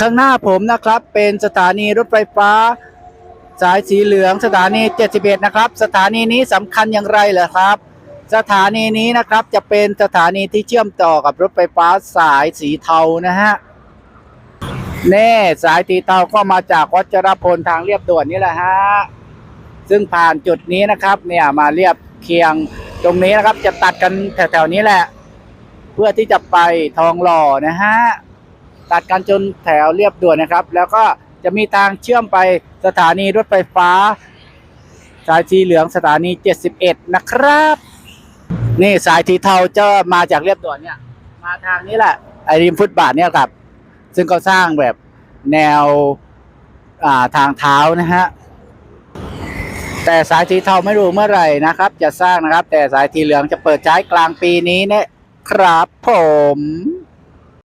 ข้างหน้าผมนะครับเป็นสถานีรถไฟฟ้า สายสีเหลืองสถานี 71 นะครับ สถานีนี้สำคัญอย่างไรเหรอครับ สถานีนี้นะครับจะเป็นสถานีที่เชื่อมต่อกับรถไฟฟ้าสายสีเทานะฮะแน่สายสีเทาก็มาจากวัชรพลทางเรียบด่วนนี่แหละฮะซึ่งผ่านจุดนี้นะครับเนี่ยมาเรียบเคียงตรงนี้นะครับจะตัดกันแถวๆนี้แหละ เพื่อที่จะไปทองหล่อนะฮะ ตัดกันจนแถวเรียบด่วนนะครับ แล้วก็จะมีทางเชื่อมไปสถานีรถไฟฟ้า สายสีเหลืองสถานี 71 นะครับ นี่สายสีเทาจะมาจากเรียบด่วนเนี่ย มาทางนี้แหละไอริมฟุตบาทเนี่ยครับ ซึ่งก็สร้างแบบแนวาทางเท้านะฮะแต่สายสีเทาไม่รู้เมื่อไหร่นะครับ จะสร้างนะครับ แต่สายสีเหลืองจะเปิดใช้กลางปีนี้เนี่ยครับผม